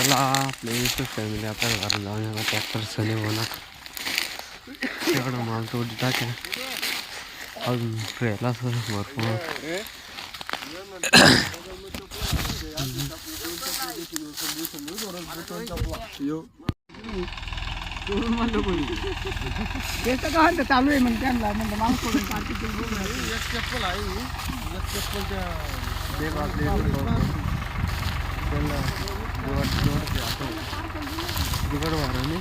चला आपले फॅमिली आता घर जाऊन याला ट्रॅक्टर सने होणार एवढा माल तो टाक्या अजून रेला सर भरपूर. चालू आहे मग त्यांना म्हणजे माल सोडून पार्टी एक चप्पल आहे एक चप्पल त्या हो, जुगाड वाराने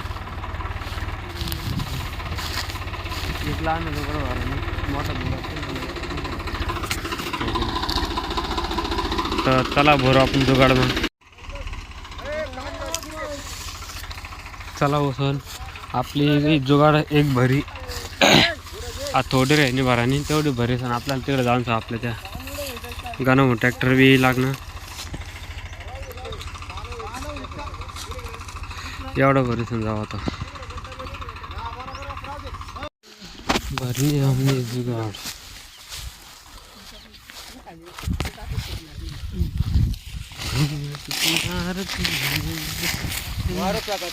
एक लहान आहे जुगाड वाराने मोठा जुगाड तर चला भरू. आपण जुगाड म्हणून चला बसून आपली जुगाड एक भरी थोडी राहिली भरानी तेवढी भरी सण आपल्याला तिकडे जाऊन सर आपल्या त्या गाणं ट्रॅक्टर बी लागणं. एवढं भरी सण आता. भरी आम्ही जुगाड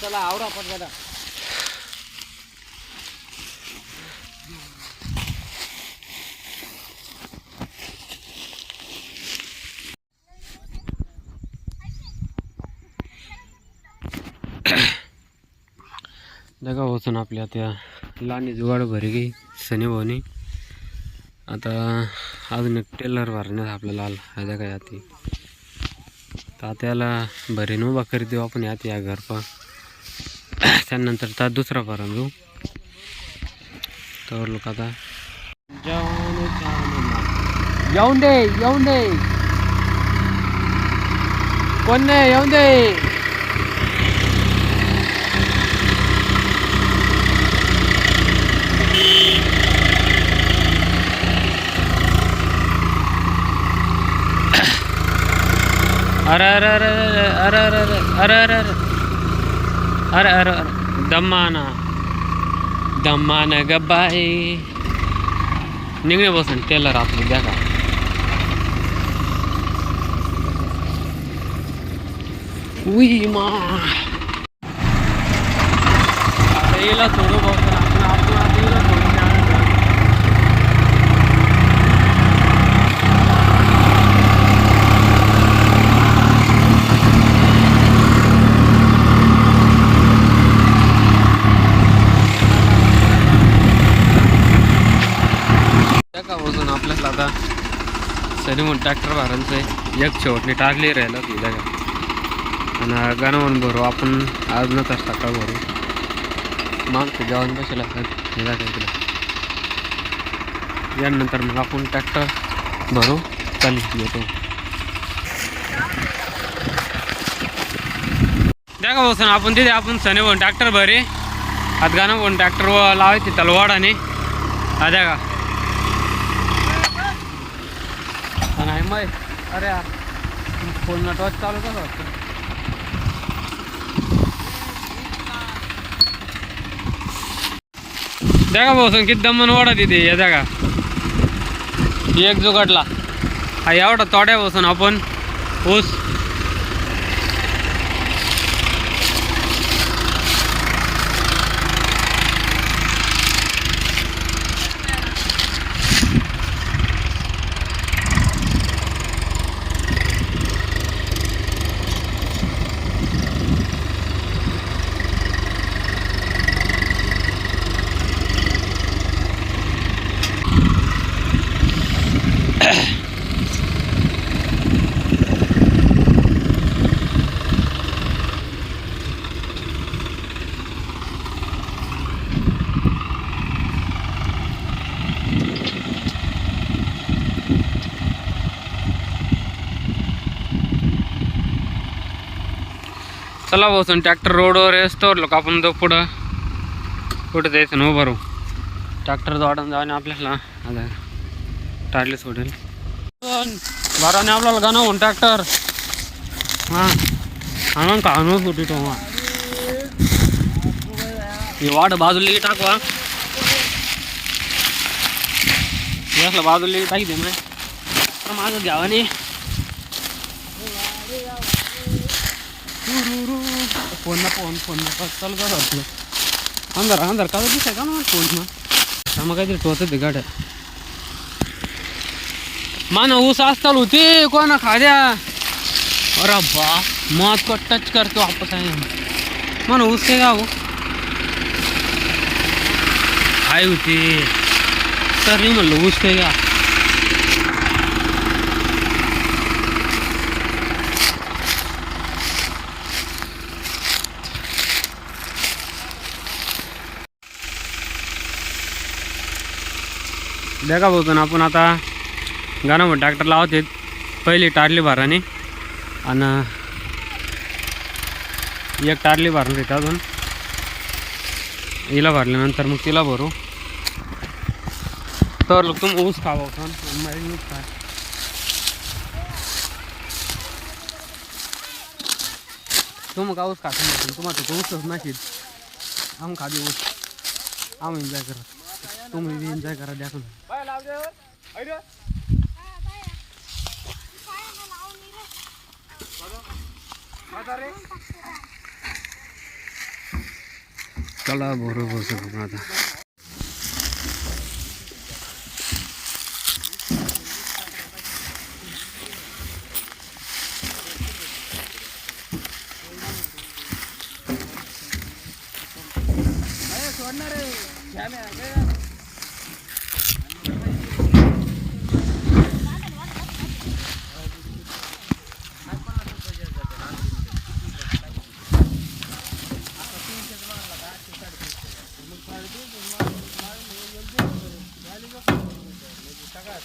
चला आवडा पण दादा जगा आपल्या त्या लाणी जुगाड भरी गई सनी आता अजून एक टेलर भरण्यात आपल्याला आला हा जगा याती तात्याला भरीन उभा करी देऊ आपण यात या घर पण. त्यानंतर त्या दुसरा भरण घेऊ. तर लोक आता येऊन दे येऊन दे. कोण नाही येऊन दे. अरे अरे अरे अरे अरे अरे अरे अरे अरे अरे अरे दम्माना दम्माना गब्बाई निघणे बसून टेलर आपली द्या का उई मा आता येला थोडं बसून आपण आपण आता येला थोडं द्या. त्या का बसून आपल्याला आता सरी म्हणून ट्रॅक्टर भरायचं आहे. एक शेवटने टाकली राहिला ती जागा आणि गाणं म्हणून भरू आपण आज न तर सकाळ भरू. माणसं जेवण बसेल असतात हे जागा यानंतर मग आपण ट्रॅक्टर भरू चालू येतो. द्या का बसून आपण तिथे आपण सने म्हणून ट्रॅक्टर भरे. आज गाणं म्हणून ट्रॅक्टर लावायचे तलवाड आणि द्या का? नाही मग अरे यार फोन नटवाच चालू कसं वाटतं का बसून किती दमन वाढा तिथे या जागा एक जुगाडला. हा एवढा तोड्या बसून आपण. ऊस. चला बसून ट्रॅक्टर रोडवर येतो लोक आपण तो पुढं. कुठं जायचं ना उभारू ट्रॅक्टर वाढून जाऊन आपल्याला आता टाळले सोडेल बाराने आपल्याला गाणं होऊन ट्रॅक्टर हां. आणून का आणू फुटी तो ही वाट बाजूला टाकवा यासला बाजूला टाकी दे तर माझं घ्यावा नाही. फोन ना फोन फोन ना चालू करा वाटलं अंधार अंधार का दिसाय का ना फोन ना? मग काहीतरी टोचत आहे मान ऊस असताल होती. कोणा खाद्या? अरे बा मौत को टच करतो वापस आहे. मन ऊस काय गाव आई होती. तर नाही म्हणलं ऊस काय गा देखा भाऊ पण आपण आता गाणं ट्रॅक्टर लावत आहेत. पहिली टारली भाराने आणि एक टारली भरणार आहेत अजून. हिला भरल्यानंतर मग तिला भरू. तर लोक तुम ऊस खावा ऊस खा तुम का ऊस खाता तुम्हाला ऊसच नाही आम खादी ऊस. आम एन्जॉय करा तुम्ही बी एन्जॉय करा द्या चला बरोबर सगळं आता. सगळ्यात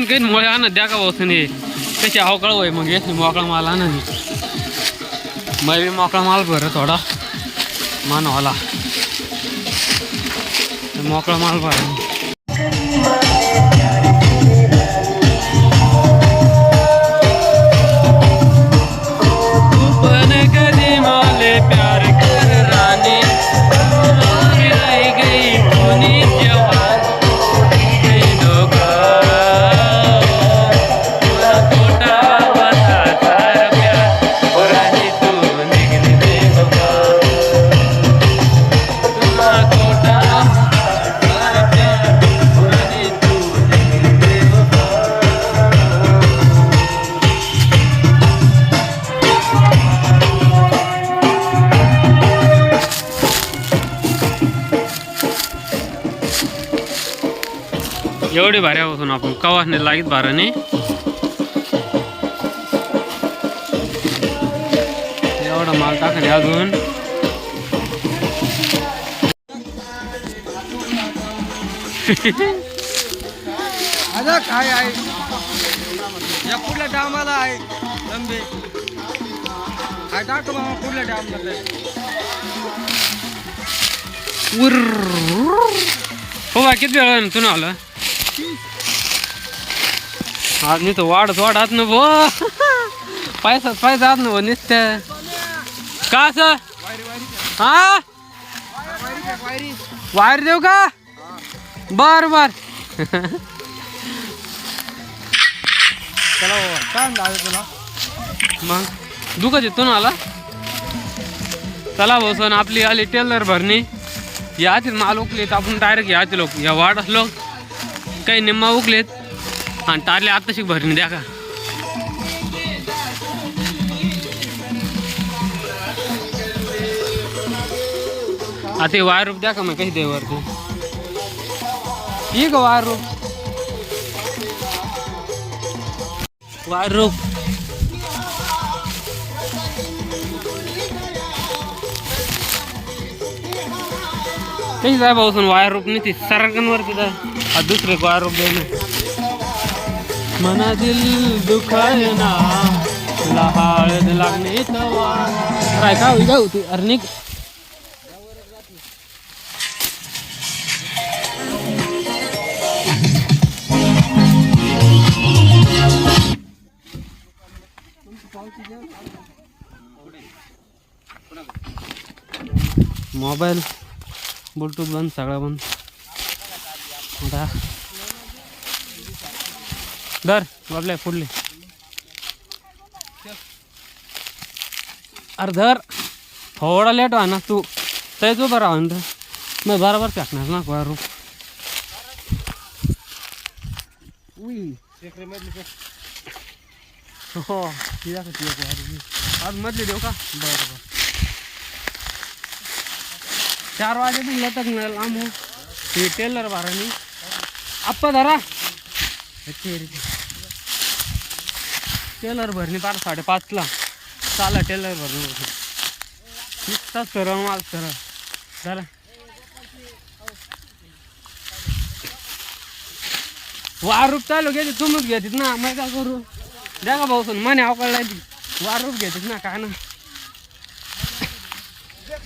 काही काही मुळे आणत द्या का वस्तूने कशी अवकाळ होय मग येत मोकळा माल आणा मी मोकळा माल भर थोडा मानवाला मोकळा माल भर पण एवढी भारी होतो आपण कवासने लागीत भाराने. एवढा माल टाकले अजून. काय आहे? या पुढल्या डामाला आहे लंबे. काय टाकतो बाबा पुढल्या डामला उर हो बा किती वेळ तू आलं? आज नाही तर वाढत वाढत ना भो. पैसा पैसा आत ना भो नुसतं का असं? हा? वायर देऊ का? बर बर. चला काय तुला मग दुखत येतो ना आला? चला भाऊ सण आपली आली टेलर भरणी. या आतील माल उकलेत आपण डायरेक्ट या लोक या वाढ लोक. काही निम्मा उकलेत. आणि तारले आत्ताशी भरणी द्या का? आता हे वायर रूप द्या का मग कशी दे तू ये का वायर रूप. वायर रूप. कशी जाय भाऊ वायर रूप नाही ती? सरकन वरती जाय. दुसरे वायर रूप द्यायला मनातील दुखायना ना हळद लागणे तवा. काय का होई होती? अर्निक मोबाईल ब्लूटूथ बंद सगळं बंद. आता धर बाबल्या फुडले. अरे धर थोडा लेट व्हा ना तू तेच उभं राहा ना मग बरोबर टाकणार ना कोया रूप हो आज मधली देऊ का? बरं बरं. चार वाजे पण लटक नाही लांब हो. टेलर बारानी. आप्पा धरा. टेलर भरणी पार साडेपाचला. चाला टेलर भरणी. नुसताच सरळ माल सरळ. वार वारूप चालू घेते तुम्हीच घेतात ना मग काय करू? द्या का भाऊ मने अवकाळला वारूप घेतात ना काय ना. द्या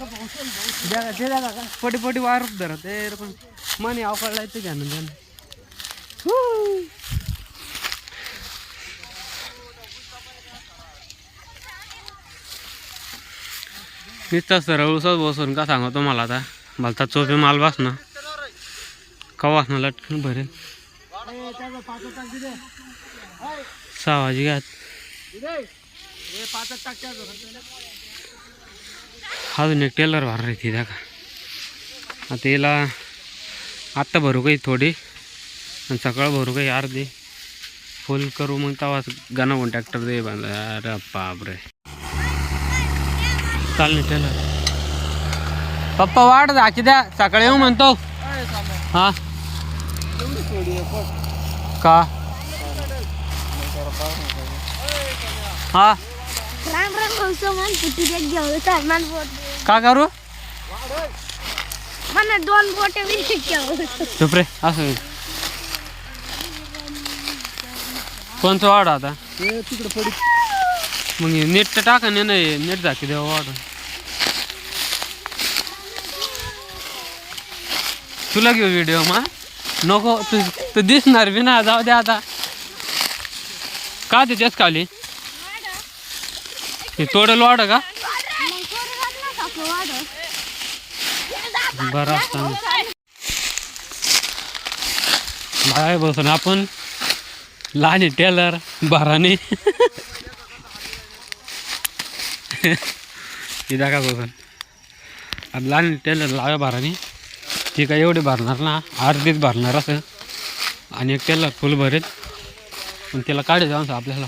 का ते द्या का पटी पटी वारूप धरा ते पण मने अवकाळला ते घ्या ना द्या ना. हू. नुसता सरळसाच बसून का सांगतो मला आता? भलता चोपे माल बस ना कवा ना लटकन भरेल? सहा वाजे घ्यात अजून एक टेलर भर रे ती का आता याला आत्ता भरू काही थोडी? आणि सकाळ भरू काही अर्धी? फुल करू मग तेव्हाच गाणं पण ट्रॅक्टर दे बांधा अरे बापरे. चाल नाही पप्पा वाट दाखी द्या. सकाळी येऊ म्हणतो. हा. का? हा. का करू? दोन बोटे बी घेऊ चुप रे असं कोणतं वाढ आता? तिकडे पडी. मग नेट तर टाका नाही नाही नेट दाखी देवा वाढ तुला घेऊ व्हिडिओ मा? नको तू तू दिसणार बी ना जाऊ दे आता. का तेच खाली हे तोडेल वाढ का? बरं असतं बाय बसून आपण लहान टेलर बाराने इथं का बसून आणि लहान टेलर लाव्या भारानी. ती काय एवढी भरणार ना अर्धीच भरणार असं. आणि एक टेलर फुल भरेल. पण त्याला काढे जाऊन आपल्याला.